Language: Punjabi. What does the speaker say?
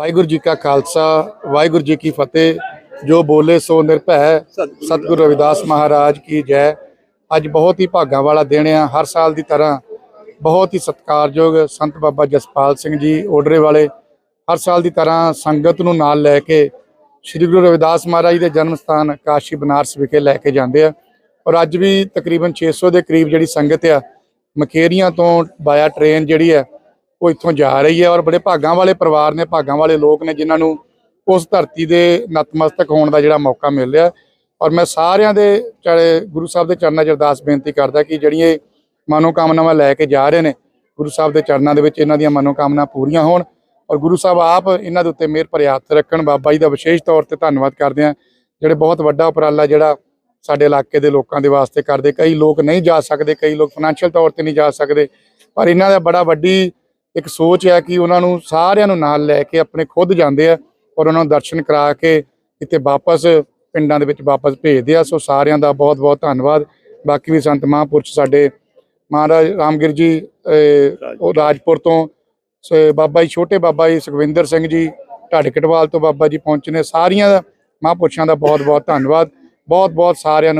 ਵਾਹਿਗੁਰੂ ਜੀ ਕਾ ਖਾਲਸਾ, ਵਾਹਿਗੁਰੂ ਜੀ ਕੀ ਫਤਿਹ। ਜੋ ਬੋਲੇ ਸੋ ਨਿਰਭੈ। ਸਤਿਗੁਰੂ ਰਵਿਦਾਸ ਮਹਾਰਾਜ ਕੀ ਜੈ। ਅੱਜ ਬਹੁਤ ਹੀ ਭਾਗਾਂ ਵਾਲਾ ਦਿਨ ਆ, ਹਰ ਸਾਲ ਦੀ ਤਰ੍ਹਾਂ ਬਹੁਤ ਹੀ ਸਤਿਕਾਰਯੋਗ ਸੰਤ ਬਾਬਾ ਜਸਪਾਲ ਸਿੰਘ ਜੀ, ਓਡਰੇ ਵਾਲੇ। ਹਰ ਸਾਲ ਦੀ ਤਰ੍ਹਾਂ ਸੰਗਤ ਨੂੰ ਨਾਲ ਲੈ ਕੇ ਸ੍ਰੀ ਗੁਰੂ ਰਵਿਦਾਸ ਮਹਾਰਾਜ ਦੇ ਜਨਮ ਸਥਾਨ ਕਾਸ਼ੀ ਬਨਾਰਸ ਵਿਖੇ ਲੈ ਕੇ ਜਾਂਦੇ ਆ। ਔਰ ਅੱਜ ਵੀ ਤਕਰੀਬਨ 600 ਦੇ ਕਰੀਬ ਜਿਹੜੀ ਸੰਗਤ ਆ, ਮਖੇਰੀਆਂ ਤੋਂ ਬਾਇਆ ਟ੍ਰੇਨ ਜਿਹੜੀ ਆ ਉਹ ਇੱਥੋਂ ਜਾ ਰਹੀ ਹੈ ਔਰ ਬੜੇ ਭਾਗਾਂ ਵਾਲੇ ਪਰਿਵਾਰ ਨੇ, ਭਾਗਾਂ ਵਾਲੇ ਲੋਕ ਨੇ ਜਿਨ੍ਹਾਂ ਨੂੰ ਉਸ ਧਰਤੀ ਦੇ ਨਤਮਸਤਕ ਹੋਣ ਦਾ ਜਿਹੜਾ ਮੌਕਾ ਮਿਲ ਰਿਹਾ। ਔਰ ਮੈਂ ਸਾਰਿਆਂ ਦੇ ਚਾਹੇ ਗੁਰੂ ਸਾਹਿਬ ਦੇ ਚਰਨਾਂ 'ਚ ਅਰਦਾਸ ਬੇਨਤੀ ਕਰਦਾ ਕਿ ਜਿਹੜੀਆਂ ਇਹ ਮਨੋਕਾਮਨਾਵਾਂ ਲੈ ਕੇ ਜਾ ਰਹੇ ਨੇ, ਗੁਰੂ ਸਾਹਿਬ ਦੇ ਚਰਨਾਂ ਦੇ ਵਿੱਚ ਇਹਨਾਂ ਦੀਆਂ ਮਨੋਕਾਮਨਾ ਪੂਰੀਆਂ ਹੋਣ। ਔਰ ਗੁਰੂ ਸਾਹਿਬ ਆਪ ਇਹਨਾਂ ਦੇ ਉੱਤੇ ਮਿਹਰ ਭਰੇ ਹੱਥ ਰੱਖਣ। ਬਾਬਾ ਜੀ ਦਾ ਵਿਸ਼ੇਸ਼ ਤੌਰ ਤੇ ਧੰਨਵਾਦ ਕਰਦੇ ਆ ਜਿਹੜੇ ਬਹੁਤ ਵੱਡਾ ਉਪਰਾਲਾ ਜਿਹੜਾ ਸਾਡੇ ਇਲਾਕੇ ਦੇ ਲੋਕਾਂ ਦੇ ਵਾਸਤੇ ਕਰਦੇ। ਕਈ ਲੋਕ ਨਹੀਂ ਜਾ ਸਕਦੇ, ਕਈ ਲੋਕ ਫਾਈਨੈਂਸ਼ੀਅਲ ਤੌਰ ਤੇ ਨਹੀਂ ਜਾ ਸਕਦੇ। ਪਰ ਇਹਨਾਂ ਦਾ ਬੜਾ ਵੱਡੀ ਇੱਕ ਸੋਚ ਹੈ ਕਿ ਉਹਨਾਂ ਨੂੰ ਸਾਰਿਆਂ ਨੂੰ ਨਾਲ ਲੈ ਕੇ ਆਪਣੇ ਖੁਦ ਜਾਂਦੇ ਆ ਔਰ ਉਹਨਾਂ ਨੂੰ ਦਰਸ਼ਨ ਕਰਾ ਕੇ ਇੱਥੇ ਵਾਪਸ ਪਿੰਡਾਂ ਦੇ ਵਿੱਚ ਵਾਪਸ ਭੇਜਦੇ ਆ। ਸੋ ਸਾਰਿਆਂ ਦਾ ਬਹੁਤ ਬਹੁਤ ਧੰਨਵਾਦ। ਬਾਕੀ ਵੀ ਸੰਤ ਮਹਾਂਪੁਰਸ਼ ਸਾਡੇ ਮਹਾਰਾਜ ਰਾਮਗੀਰ ਜੀ ਉਹ ਰਾਜਪੁਰ ਤੋਂ ਸੋ ਬਾਬਾ ਜੀ ਛੋਟੇ ਬਾਬਾ ਜੀ ਸੁਖਵਿੰਦਰ ਸਿੰਘ ਜੀ ਢਾਡਕਟਵਾਲ ਤੋਂ ਬਾਬਾ ਜੀ ਪਹੁੰਚੇ ਨੇ। ਸਾਰੀਆਂ ਦਾ ਮਹਾਂਪੁਰਸ਼ਾਂ ਦਾ ਬਹੁਤ ਬਹੁਤ ਧੰਨਵਾਦ। ਬਹੁਤ ਬਹੁਤ ਸਾਰਿਆਂ ਨੂੰ